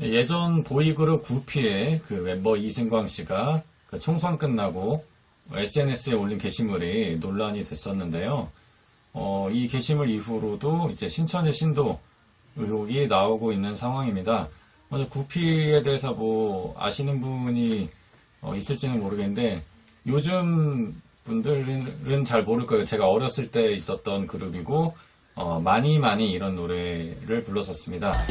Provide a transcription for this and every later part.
예전 보이그룹 구피의 그 멤버 이승광 씨가 그 총선 끝나고 SNS에 올린 게시물이 논란이 됐었는데요. 어, 이 게시물 이후로도 이제 신천지 신도 의혹이 나오고 있는 상황입니다. 먼저 구피에 대해서 뭐 아시는 분이 어, 있을지는 모르겠는데 요즘 분들은 잘 모를 거예요. 제가 어렸을 때 있었던 그룹이고 어, 많이 많이 이런 노래를 불렀었습니다.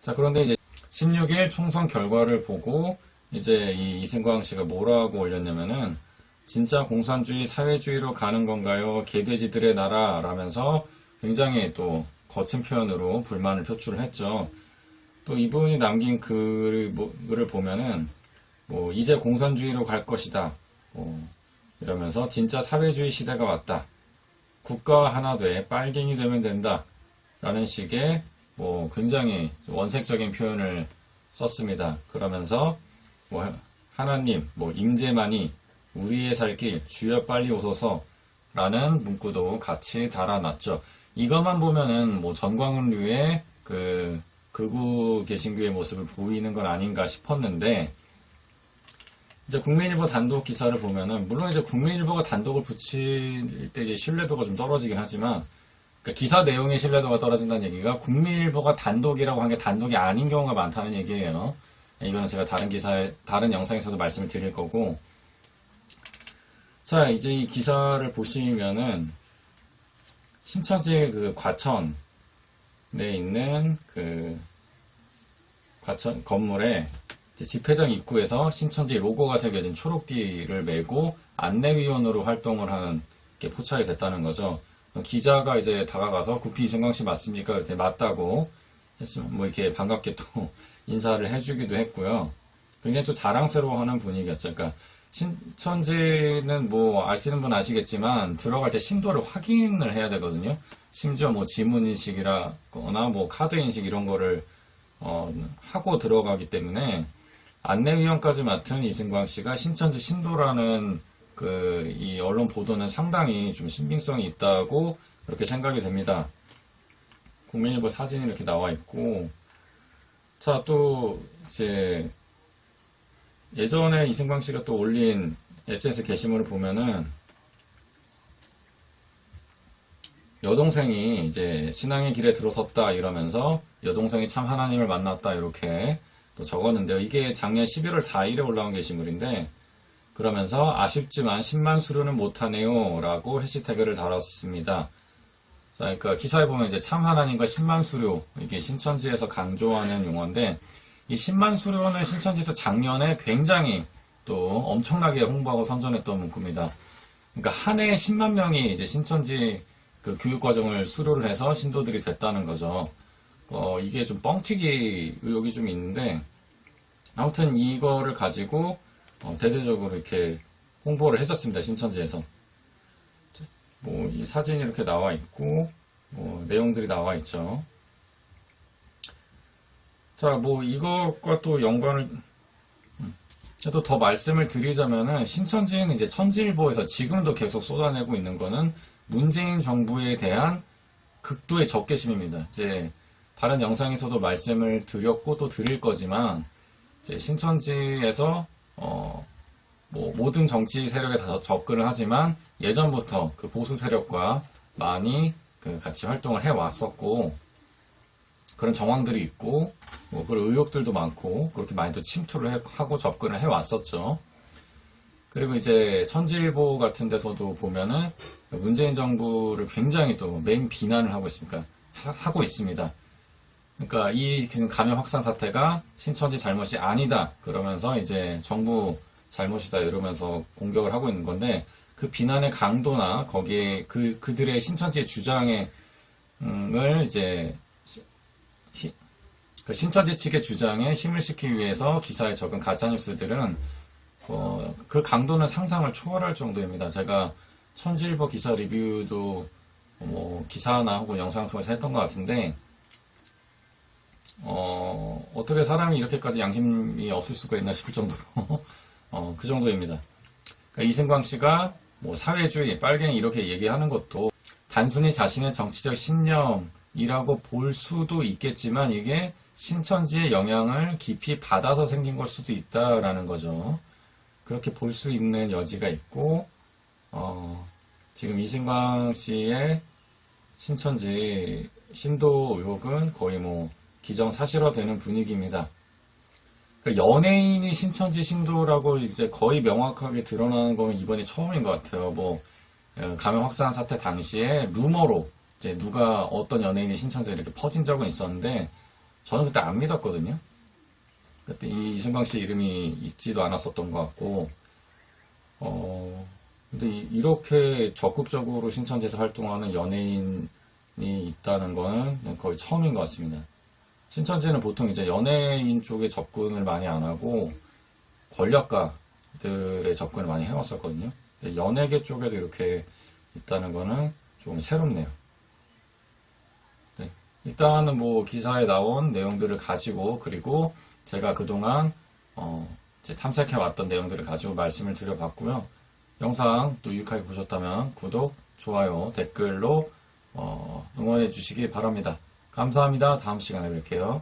자, 그런데 이제 16일 총선 결과를 보고 이제 이 이승광 씨가 뭐라고 올렸냐면은 진짜 공산주의 사회주의로 가는 건가요? 개돼지들의 나라 라면서 굉장히 또 거친 표현으로 불만을 표출을 했죠. 또 이분이 남긴 글을, 뭐- 보면은 뭐 이제 공산주의로 갈 것이다. 뭐 이러면서 진짜 사회주의 시대가 왔다. 국가 하나 돼 빨갱이 되면 된다. 라는 식의 뭐 굉장히 원색적인 표현을 썼습니다. 그러면서 뭐 하나님, 뭐 임재만이 우리의 살 길 주여 빨리 오소서 라는 문구도 같이 달아놨죠. 이것만 보면은 뭐 전광훈류의 그 극우 개신교의 모습을 보이는 건 아닌가 싶었는데 이제 국민일보 단독 기사를 보면은 물론 이제 국민일보가 단독을 붙일 때 이제 신뢰도가 좀 떨어지긴 하지만 그러니까 기사 내용의 신뢰도가 떨어진다는 얘기가 국민일보가 단독이라고 한 게 단독이 아닌 경우가 많다는 얘기예요. 이거는 제가 다른 기사에 다른 영상에서도 말씀을 드릴 거고 자 이제 이 기사를 보시면은 신천지 그 과천에 있는 그 과천 건물에 집회장 입구에서 신천지 로고가 새겨진 초록띠를 메고 안내위원으로 활동을 하는 게 포착이 됐다는 거죠. 기자가 이제 다가가서 구피 이승광 씨 맞습니까? 그랬더니 맞다고 했으면 뭐 이렇게 반갑게 또 인사를 해주기도 했고요. 굉장히 또 자랑스러워하는 분위기였죠. 그러니까 신천지는 뭐 아시는 분 아시겠지만 들어갈 때 신도를 확인을 해야 되거든요. 심지어 뭐 지문 인식이라거나 뭐 카드 인식 이런 거를 어, 하고 들어가기 때문에 안내위원까지 맡은 이승광 씨가 신천지 신도라는 그 이 언론 보도는 상당히 좀 신빙성이 있다고 그렇게 생각이 됩니다. 국민일보 사진이 이렇게 나와 있고 자 또 이제 예전에 이승광 씨가 또 올린 SNS 게시물을 보면은 여동생이 이제 신앙의 길에 들어섰다 이러면서 여동생이 참 하나님을 만났다 이렇게 또 적었는데요. 이게 작년 11월 4일에 올라온 게시물인데 그러면서 아쉽지만 10만 수료는 못하네요 라고 해시태그를 달았습니다. 자, 그러니까 기사에 보면 이제 참 하나님과 10만 수료 이게 신천지에서 강조하는 용어인데 이 10만 수료는 신천지에서 작년에 굉장히 또 엄청나게 홍보하고 선전했던 문구입니다. 그러니까 한 해에 10만 명이 이제 신천지 그 교육 과정을 수료를 해서 신도들이 됐다는 거죠. 어, 이게 좀 뻥튀기 의혹이 좀 있는데 아무튼 이거를 가지고 어, 대대적으로 이렇게 홍보를 해줬습니다. 신천지에서. 뭐 이 사진이 이렇게 나와 있고 뭐 내용들이 나와 있죠. 자, 뭐 이것과 또 연관을 음, 또더 말씀을 드리자면은 신천지는 이제 천지일보에서 지금도 계속 쏟아내고 있는 거는 문재인 정부에 대한 극도의 적개심입니다. 이제 다른 영상에서도 말씀을 드렸고 또 드릴 거지만 신천지에서 어, 뭐 모든 정치 세력에 다 접근을 하지만 예전부터 그 보수 세력과 많이 그 같이 활동을 해 왔었고 그런 정황들이 있고 뭐 그런 의혹들도 많고 그렇게 많이 또 침투를 해- 하고 접근을 해 왔었죠. 그리고 이제 천지일보 같은 데서도 보면은 문재인 정부를 굉장히 또 맹 비난을 하고 있으니까 하- 하고 있습니다. 그러니까 이 감염 확산 사태가 신천지 잘못이 아니다 그러면서 이제 정부 잘못이다 이러면서 공격을 하고 있는 건데 그 비난의 강도나 거기에 그 그들의 신천지의 주장을 이제 시- 히- 그 신천지 측의 주장에 힘을 실기 위해서 기사에 적은 가짜 뉴스들은 어, 그 강도는 상상을 초월할 정도입니다. 제가 천지일보 기사 리뷰도 뭐 기사나 혹은 영상 통해서 했던 것 같은데 어, 어떻게 사람이 이렇게까지 양심이 없을 수가 있나 싶을 정도로 어, 그 정도입니다. 그러니까 이승광 씨가 뭐 사회주의, 빨갱이 이렇게 얘기하는 것도 단순히 자신의 정치적 신념 이라고 볼 수도 있겠지만 이게 신천지의 영향을 깊이 받아서 생긴 걸 수도 있다라는 거죠. 그렇게 볼 수 있는 여지가 있고, 어, 지금 이승광 씨의 신천지 신도 의혹은 거의 뭐 기정사실화되는 분위기입니다. 그러니까 연예인이 신천지 신도라고 이제 거의 명확하게 드러나는 건 이번이 처음인 것 같아요. 뭐 어, 감염 확산 사태 당시에 루머로 이제 누가 어떤 연예인이 신천지에 이렇게 퍼진 적은 있었는데 저는 그때 안 믿었거든요. 그때 이 이승광 씨 이름이 있지도 않았었던 것 같고 어 근데 이- 이렇게 적극적으로 신천지에서 활동하는 연예인이 있다는 거는 거의 처음인 것 같습니다. 신천지는 보통 이제 연예인 쪽에 접근을 많이 안 하고 권력가들의 접근을 많이 해왔었거든요. 연예계 쪽에도 이렇게 있다는 거는 좀 새롭네요. 네. 일단은 뭐 기사에 나온 내용들을 가지고 그리고 제가 그동안 어, 이제 탐색해 왔던 내용들을 가지고 말씀을 드려봤고요. 영상 또 유익하게 보셨다면 구독, 좋아요, 댓글로 어, 응원해 주시기 바랍니다. 감사합니다. 다음 시간에 뵐게요.